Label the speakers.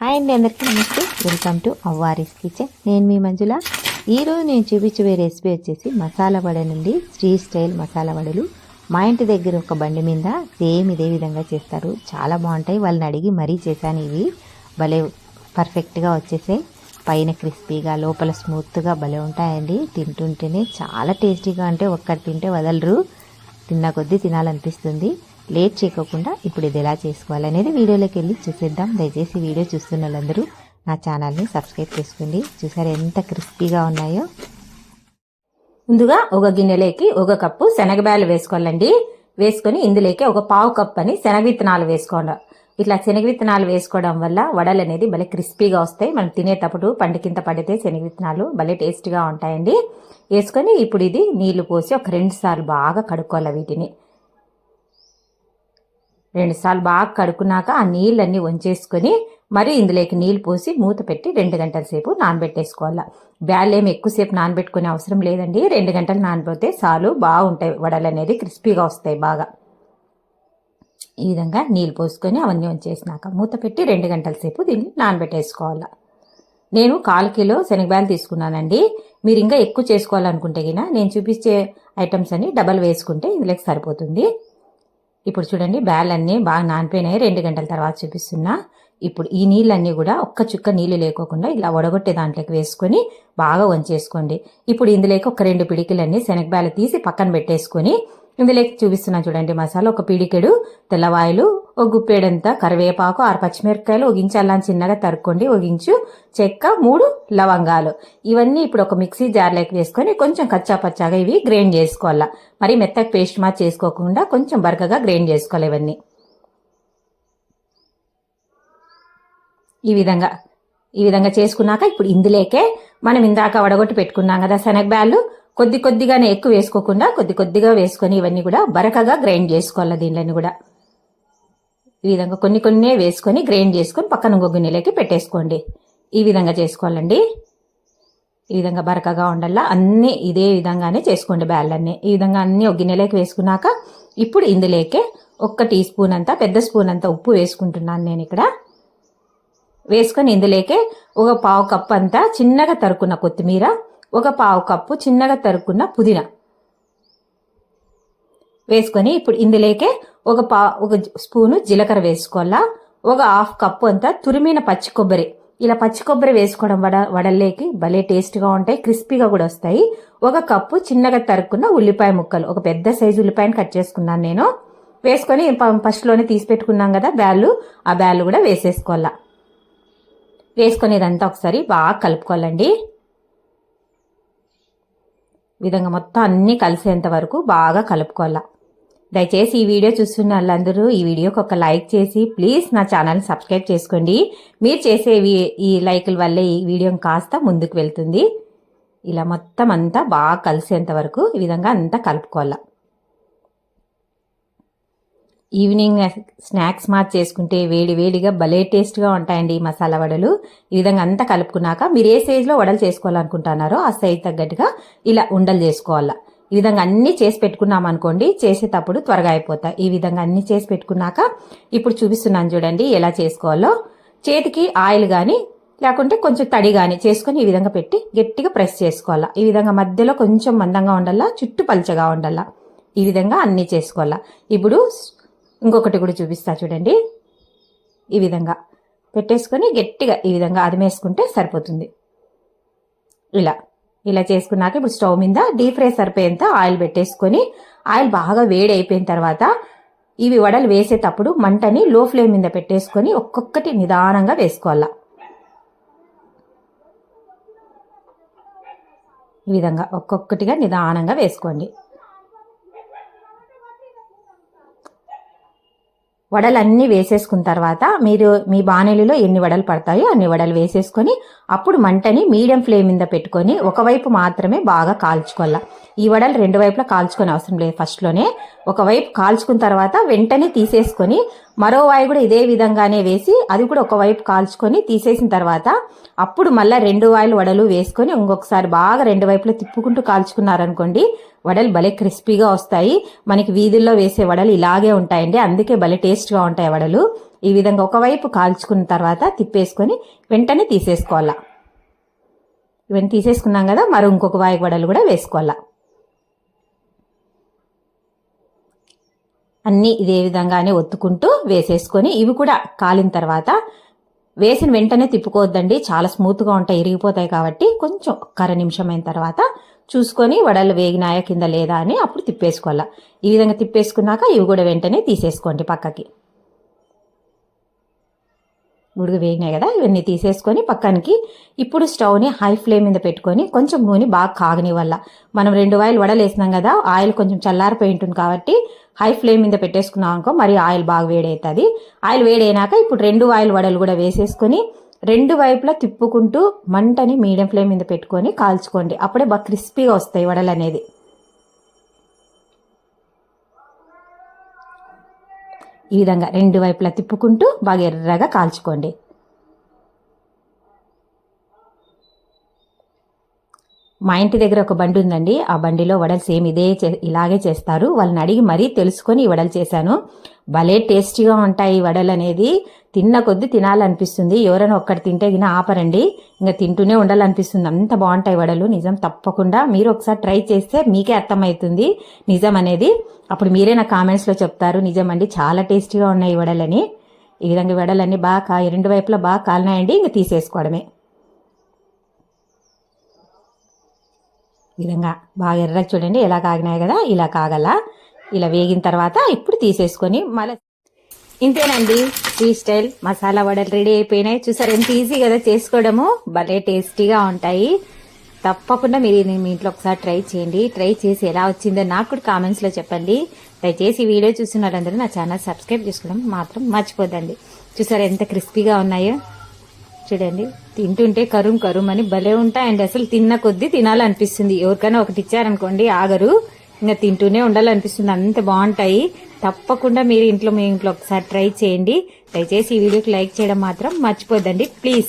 Speaker 1: Hi అండి అందరికీ నమస్తే. వెల్కమ్ టు అవ్వారీస్ కిచెన్ నేను మీ మంజుల. ఈరోజు నేను చూపించబోయే రెసిపీ వచ్చేసి మసాలా వడ నుండి శ్రీ స్టైల్ మసాలా వడలు. మా ఇంటి దగ్గర ఒక బండి మీద సేమ్ ఇదే విధంగా చేస్తారు. చాలా బాగుంటాయి. వాళ్ళని అడిగి మరీ చేశాను ఇవి. భలే పర్ఫెక్ట్గా వచ్చేసాయి. పైన క్రిస్పీగా లోపల స్మూత్గా భలే ఉంటాయండి. తింటుంటేనే చాలా టేస్టీగా అంటే ఒక్కటి తింటే వదలరు. తిన్న కొద్దీ తినాలనిపిస్తుంది. లేట్ చేయకుండా ఇప్పుడు ఇది ఎలా చేసుకోవాలనేది వీడియోలోకి వెళ్ళి చూసేద్దాం. దయచేసి వీడియో చూస్తున్న వాళ్ళందరూ నా ఛానల్ని సబ్స్క్రైబ్ చేసుకోండి. చూసారు ఎంత క్రిస్పీగా ఉన్నాయో?
Speaker 2: ముందుగా ఒక గిన్నెలోకి ఒక కప్పు శనగబ్యాలు వేసుకోవాలండి. వేసుకొని ఇందులోకి ఒక పావు కప్ అని శనగ విత్తనాలు వేసుకోండి ఇట్లా శనగ విత్తనాలు వేసుకోవడం వల్ల వడలు అనేది భలే క్రిస్పీగా వస్తాయి. మనం తినేటప్పుడు పండు పడితే శనగ విత్తనాలు భలే టేస్ట్గా ఉంటాయండి. వేసుకొని ఇప్పుడు ఇది నీళ్ళు పోసి ఒక రెండు సార్లు బాగా కడుక్కోవాలి వీటిని. రెండు సార్లు బాగా కడుక్కున్నాక ఆ నీళ్ళన్నీ వంచేసుకొని మరి ఇందులోకి నీళ్ళు పోసి మూత పెట్టి రెండు గంటల సేపు నానబెట్టేసుకోవాలి. బ్యాల్ ఏమి ఎక్కువసేపు నానబెట్టుకునే అవసరం లేదండి. రెండు గంటలు నానబెడితే చాలు బాగుంటాయి. వడలు అనేది క్రిస్పీగా వస్తాయి బాగా. ఈ విధంగా నీళ్ళు పోసుకొని అవన్నీ వంచేసినాక మూత పెట్టి రెండు గంటల సేపు దీన్ని నానబెట్టేసుకోవాలి. నేను కాల్ కిలో శనగబ్యాలు తీసుకున్నానండి. మీరు ఇంకా ఎక్కువ చేసుకోవాలనుకుంటే గిన నేను చూపించే ఐటమ్స్ అన్ని డబల్ వేసుకుంటే ఇందులోకి సరిపోతుంది. ఇప్పుడు చూడండి బ్యాలన్నీ బాగా నానిపోయినాయి. రెండు గంటల తర్వాత చూపిస్తున్నా. ఇప్పుడు ఈ నీళ్ళన్నీ కూడా ఒక్క చుక్క నీళ్ళు లేకోకుండా ఇలా వడగొట్టే దాంట్లోకి వేసుకొని బాగా వంచేసుకోండి. ఇప్పుడు ఇందులోకి ఒక రెండు పిడికిలన్నీ శనగబ్యాలు తీసి పక్కన పెట్టేసుకొని ఇందులోకి చూపిస్తున్నా చూడండి మసాలా. ఒక పిడికెడు తెల్లవాయలు ఒక గుప్పేడంతా కరివేపాకు ఆరు పచ్చిమిరపకాయలు ఒక ఇంచు అల్లం చిన్నగా తరుక్కోండి ఒక ఇంచు చెక్క మూడు లవంగాలు. ఇవన్నీ ఇప్పుడు ఒక మిక్సీ జార్లోకి వేసుకొని కొంచెం కచ్చా పచ్చాగా ఇవి గ్రైండ్ చేసుకోవాలా. మరి మెత్తగా పేస్ట్ మా చేసుకోకుండా కొంచెం బరకగా గ్రైండ్ చేసుకోవాలి ఇవన్నీ. ఈ విధంగా ఈ విధంగా చేసుకున్నాక ఇప్పుడు ఇందులోకే మనం ఇందాక వడగొట్టి పెట్టుకున్నాం కదా శనగబ్యాళ్ళు కొద్ది కొద్దిగానే ఎక్కువ వేసుకోకుండా కొద్ది కొద్దిగా వేసుకొని ఇవన్నీ కూడా బరకగా గ్రైండ్ చేసుకోవాలి దీనిని కూడా. ఈ విధంగా కొన్ని కొన్ని వేసుకొని గ్రైండ్ చేసుకొని పక్కన ఇంకో గిన్నెలోకి పెట్టేసుకోండి. ఈ విధంగా చేసుకోవాలండి. ఈ విధంగా బరకగా ఉండాలా అన్నీ ఇదే విధంగానే చేసుకోండి బ్యాళ్ళన్నీ ఈ విధంగా అన్నీ ఒక గిన్నెలోకి వేసుకున్నాక ఇప్పుడు ఇందులోకే ఒక్క టీ స్పూన్ అంతా పెద్ద స్పూన్ అంతా ఉప్పు వేసుకుంటున్నాను నేను ఇక్కడ. వేసుకొని ఇందులోకే ఒక పావు కప్పు అంతా చిన్నగా తరుకున్న కొత్తిమీర ఒక పావు కప్పు చిన్నగా తరుక్కున్న పుదీనా. వేసుకొని ఇప్పుడు ఇందులోకే ఒక పా ఒక స్పూను జీలకర్ర వేసుకోవాలా? ఒక హాఫ్ కప్పు అంతా తురిమిన పచ్చి కొబ్బరి. ఇలా పచ్చి కొబ్బరి వేసుకోవడం వడ వడల్లేకి భలే టేస్ట్గా ఉంటాయి క్రిస్పీగా కూడా వస్తాయి. ఒక కప్పు చిన్నగా తరుక్కున్న ఉల్లిపాయ ముక్కలు. ఒక పెద్ద సైజు ఉల్లిపాయను కట్ చేసుకున్నాను నేను. వేసుకొని ఫస్ట్లోనే తీసి పెట్టుకున్నాం కదా బ్యాళ్ళు ఆ బ్యాళ్ళు కూడా వేసేసుకోవాలా. వేసుకొని ఇదంతా ఒకసారి బాగా కలుపుకోవాలండి. విధంగా మొత్తం అన్నీ కలిసేంత వరకు బాగా కలుపుకోవాలా. దయచేసి ఈ వీడియో చూస్తున్న వాళ్ళందరూ ఈ వీడియోకి ఒక లైక్ చేసి ప్లీజ్ నా ఛానల్ సబ్స్క్రైబ్ చేసుకోండి. మీరు చేసే ఈ లైకుల వల్లే ఈ వీడియో కాస్త ముందుకు వెళ్తుంది. ఇలా మొత్తం అంతా బాగా కలిసేంత వరకు ఈ విధంగా అంతా కలుపుకోవాలా. ఈవినింగ్ స్నాక్స్ మార్చి చేసుకుంటే వేడి వేడిగా భలే టేస్ట్గా ఉంటాయండి ఈ మసాలా వడలు. ఈ విధంగా అంతా కలుపుకున్నాక మీరు ఏ సైజులో వడలు చేసుకోవాలనుకుంటున్నారో ఆ సైజ్ తగ్గట్టుగా ఇలా ఉండలు చేసుకోవాలా. ఈ విధంగా అన్నీ చేసి పెట్టుకున్నాం అనుకోండి చేసేటప్పుడు త్వరగా అయిపోతాయి. ఈ విధంగా అన్నీ చేసి పెట్టుకున్నాక ఇప్పుడు చూపిస్తున్నాను చూడండి ఎలా చేసుకోవాలో. చేతికి ఆయిల్ కానీ లేకుంటే కొంచెం తడి కానీ చేసుకొని ఈ విధంగా పెట్టి గట్టిగా ప్రెస్ చేసుకోవాలా. ఈ విధంగా మధ్యలో కొంచెం మందంగా ఉండాలా చుట్టూ పలుచగా ఉండాలా ఈ విధంగా అన్నీ చేసుకోవాలా. ఇప్పుడు ఇంకొకటి కూడా చూపిస్తా చూడండి. ఈ విధంగా పెట్టేసుకొని గట్టిగా ఈ విధంగా అదిమేసుకుంటే సరిపోతుంది. ఇలా ఇలా చేసుకున్నాక ఇప్పుడు స్టవ్ మీద డీప్ ఫ్రై సరిపోయేంత ఆయిల్ పెట్టేసుకొని ఆయిల్ బాగా వేడి అయిపోయిన తర్వాత ఇవి వడలు వేసేటప్పుడు మంటని లో ఫ్లేమ్ మీద పెట్టేసుకొని ఒక్కొక్కటి నిదానంగా వేసుకోవాలా. ఈ విధంగా ఒక్కొక్కటిగా నిదానంగా వేసుకోండి. వడలన్నీ వేసేసుకున్న తర్వాత మీరు మీ బాణలిలో ఎన్ని వడలు పడతాయో అన్ని వడలు వేసేసుకొని అప్పుడు మంటని మీడియం ఫ్లేమ్ మీద పెట్టుకొని ఒకవైపు మాత్రమే బాగా కాల్చుకోవాలి. ఈ వడలు రెండు వైపులా కాల్చుకొని అవసరం లేదు ఫస్ట్లోనే. ఒకవైపు కాల్చుకున్న తర్వాత వెంటనే తీసేసుకొని మరో వాయి కూడా ఇదే విధంగానే వేసి అది కూడా ఒకవైపు కాల్చుకొని తీసేసిన తర్వాత అప్పుడు మళ్ళీ రెండు వాయిలు వడలు వేసుకొని ఇంకొకసారి బాగా రెండు వైపులా తిప్పుకుంటూ కాల్చుకున్నారనుకోండి వడలు భలే క్రిస్పీగా వస్తాయి. మనకి వీధుల్లో వేసే వడలు ఇలాగే ఉంటాయండి. అందుకే భలే టేస్ట్గా ఉంటాయి వడలు. ఈ విధంగా ఒకవైపు కాల్చుకున్న తర్వాత తిప్పేసుకొని వెంటనే తీసేసుకోవాలా. ఇవన్నీ తీసేసుకున్నాం కదా మరో ఇంకొక వాయి వడలు కూడా వేసుకోవాలా. అన్నీ ఇదే విధంగానే ఒత్తుకుంటూ వేసేసుకొని ఇవి కూడా కాలిన తర్వాత వేసిన వెంటనే తిప్పుకోవద్దండి. చాలా స్మూత్గా ఉంటాయి ఇరిగిపోతాయి కాబట్టి కొంచెం ఒక్కర నిమిషం అయిన తర్వాత చూసుకొని వడలు వేగినాయా కింద లేదా అని అప్పుడు తిప్పేసుకోవాలా. ఈ విధంగా తిప్పేసుకున్నాక ఇవి కూడా వెంటనే తీసేసుకోండి పక్కకి. గుడుగు వేగినాయి కదా ఇవన్నీ తీసేసుకొని పక్కనకి ఇప్పుడు స్టవ్ని హై ఫ్లేమ్ మీద పెట్టుకొని కొంచెం నూనె బాగా కాగని వల్ల మనం రెండు ఆయిల్ వడలేసినాం కదా ఆయిల్ కొంచెం చల్లారిపోయి ఉంటుంది కాబట్టి హై ఫ్లేమ్ మీద పెట్టేసుకున్నాం అనుకో మరి ఆయిల్ బాగా వేడవుతుంది ఆయిల్ వేడైనాక ఇప్పుడు రెండు ఆయిల్ వడలు కూడా వేసేసుకొని రెండు వైపులా తిప్పుకుంటూ మంటని మీడియం ఫ్లేమ్ మీద పెట్టుకొని కాల్చుకోండి. అప్పుడే బాగా క్రిస్పీగా వస్తాయి వడలు అనేది. ఈ విధంగా రెండు వైపులా తిప్పుకుంటూ బాగా ఎర్రగా కాల్చుకోండి. మా ఇంటి దగ్గర ఒక బండి ఉందండి. ఆ బండిలో వడలు సేమ్ ఇదే ఇలాగే చేస్తారు. వాళ్ళని అడిగి మరీ తెలుసుకొని ఈ వడలు చేశాను. భలే టేస్టీగా ఉంటాయి ఈ వడలు అనేది. తిన్న కొద్దీ తినాలనిపిస్తుంది. ఎవరైనా ఒక్కటి తింటే గిన ఆపరండి. ఇంకా తింటూనే ఉండాలనిపిస్తుంది. అంత బాగుంటాయి వడలు. నిజం తప్పకుండా మీరు ఒకసారి ట్రై చేస్తే మీకే అర్థమవుతుంది నిజం అనేది. అప్పుడు మీరే నా కామెంట్స్లో చెప్తారు. నిజం అండి చాలా టేస్టీగా ఉన్నాయి ఈ వడలని. ఈ విధంగా ఈ వడలన్నీ బాగా కా రెండు వైపులా బాగా కాలినాయండి. ఇంకా తీసేసుకోవడమే. విధంగా బాగా ఎర్ర చూడండి ఎలా కాగినాయి కదా ఇలా కాగల. ఇలా వేగిన తర్వాత ఇప్పుడు తీసేసుకొని మళ్ళీ ఇంతేనండి ఫ్రీ స్టైల్ మసాలా వడలు రెడీ అయిపోయినాయి. చూసారు ఎంత ఈజీ కదా చేసుకోవడము. భలే టేస్టీగా ఉంటాయి. తప్పకుండా మీరు మీ ఇంట్లో ఒకసారి ట్రై చేయండి. ట్రై చేసి ఎలా వచ్చిందో నాకు కూడా కామెంట్స్లో చెప్పండి. దయచేసి వీడియో చూసిన వాళ్ళందరూ నా ఛానల్ సబ్స్క్రైబ్ చేసుకోవడం మాత్రం మర్చిపోద్దండి. చూసారు ఎంత క్రిస్పీగా ఉన్నాయో. చూడండి. తింటుంటే కరుం కరుం అని భలే ఉంటాయి. అండ్ అసలు తిన్న కొద్దీ తినాలనిపిస్తుంది. ఎవరికైనా ఒకటి ఇచ్చారనుకోండి ఆగరు. ఇంకా తింటూనే ఉండాలనిపిస్తుంది. అంత బాగుంటాయి. తప్పకుండా మీరు ఇంట్లో మీ ఇంట్లో ఒకసారి ట్రై చేయండి. దయచేసి ఈ వీడియోకి లైక్ చేయడం మాత్రం మర్చిపోద్దండి. ప్లీజ్.